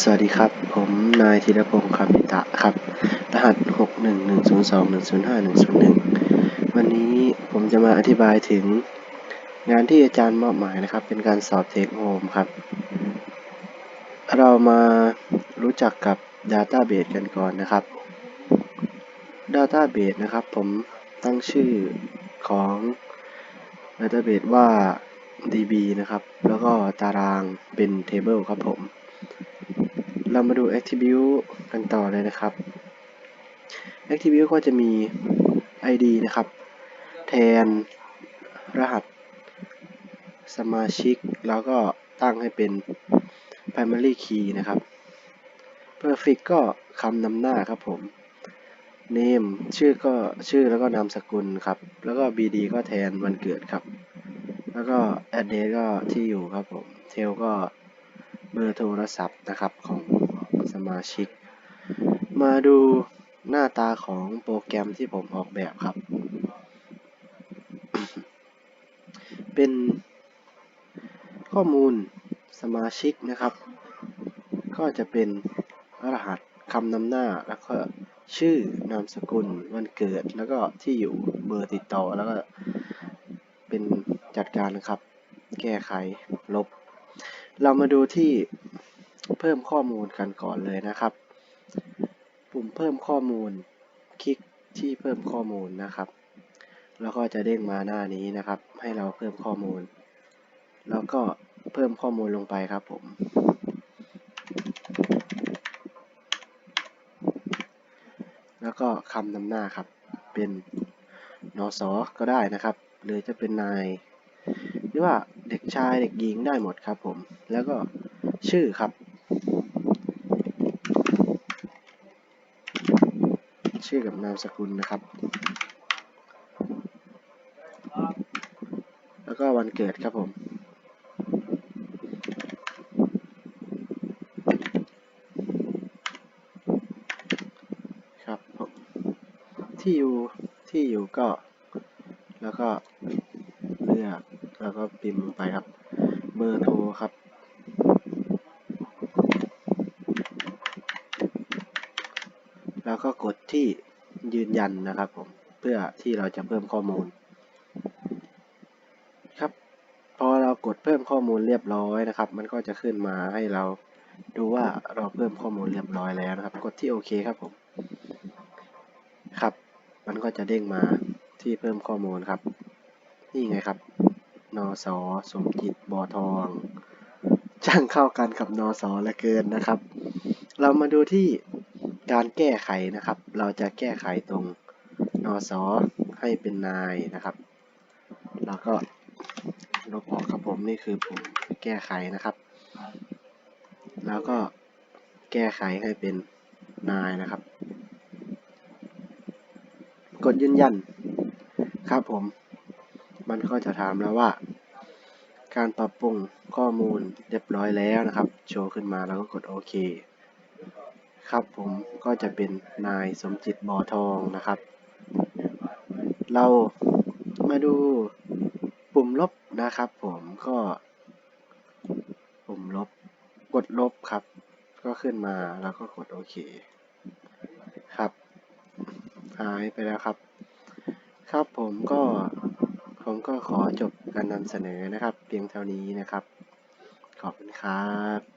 สวัสดีครับ ผมนายธีรพงศ์คำพิตะครับ รหัส 61102105101 วันนี้ผมจะมาอธิบายถึงงานที่อาจารย์มอบหมายนะครับ เป็นการสอบเทคโฮมครับ เรามารู้จักกับ Database กันก่อนนะครับ Database นะครับผมตั้งชื่อของ Database ว่า DB นะครับ แล้วก็ตารางเป็น Table ครับผม เรามาดู attribute กันต่อเลยนะครับ attribute ก็จะมี id นะครับ แทนรหัสสมาชิก แล้วก็ตั้งให้เป็น primary key นะครับ perfix ก็คำนำหน้าครับผม name ชื่อก็ชื่อแล้วก็นามสกุลครับ แล้วก็ bd ก็แทนวันเกิดครับ แล้วก็ address ก็ที่อยู่ครับผม tel ก็เบอร์โทรศัพท์นะครับของ สมาชิก มาดูหน้าตาของโปรแกรมที่ผมออกแบบครับ เป็นข้อมูลสมาชิกนะครับ ก็จะเป็นรหัสคำนำหน้าแล้วก็ชื่อนามสกุลวันเกิดแล้วก็ที่อยู่เบอร์ติดต่อแล้วก็เป็นจัดการนะครับ แก้ไขลบ เรามาดูที่ เพิ่มข้อมูลกันก่อนเลยนะครับ ปุ่มเพิ่มข้อมูล คลิกที่เพิ่มข้อมูลนะครับ แล้วก็จะเด้งมาหน้านี้นะครับ ให้เราเพิ่มข้อมูล แล้วก็เพิ่มข้อมูลลงไปครับผม แล้วก็คำนำหน้าครับ เป็นนอสอก็ได้นะครับ หรือจะเป็นนาย หรือว่าเด็กชายเด็กหญิงได้หมดครับผม แล้วก็ชื่อครับ ชื่อกับนามสกุลนะครับ แล้วก็วันเกิดครับผมครับผมที่อยู่ที่อยู่ก็ แล้วก็เลือกแล้วก็พิมพ์ไปครับ เบอร์โทรครับ แล้วก็กดที่ยืนยันนะครับผมเพื่อที่เราจะเพิ่มข้อมูล ครับ พอเรากดเพิ่มข้อมูลเรียบร้อยนะครับ มันก็จะขึ้นมาให้เราดูว่าเราเพิ่มข้อมูลเรียบร้อยแล้วนะครับ กดที่โอเคครับผมครับ มันก็จะเด้งมาที่เพิ่มข้อมูลครับ นี่ไงครับนอสอสมจิตบอทองช่างเข้ากันกับนอสอเหลือเกินนะครับ เรามาดูที่ การแก้ไขนะครับ เราจะแก้ไขตรงนอสอให้เป็นนายนะครับ แล้วก็ลบออกครับผมนี่คือปุ่มแก้ไขนะครับ แล้วก็แก้ไขให้เป็นนายนะครับ กดยืนยันครับผม มันก็จะถามแล้วว่า การปรับปรุงข้อมูลเรียบร้อยแล้วนะครับ โชว์ขึ้นมาแล้วก็กดโอเค ครับผมก็จะเป็นนายสมจิตบอทองนะครับ เรามาดูปุ่มลบนะครับ ผมก็ปุ่มลบกดลบครับ ก็ขึ้นมาแล้วก็กดโอเคครับ หายไปแล้วครับ ครับผมก็ผมก็ขอจบการนำเสนอนะครับ เพียงเท่านี้นะครับ ขอบคุณครับ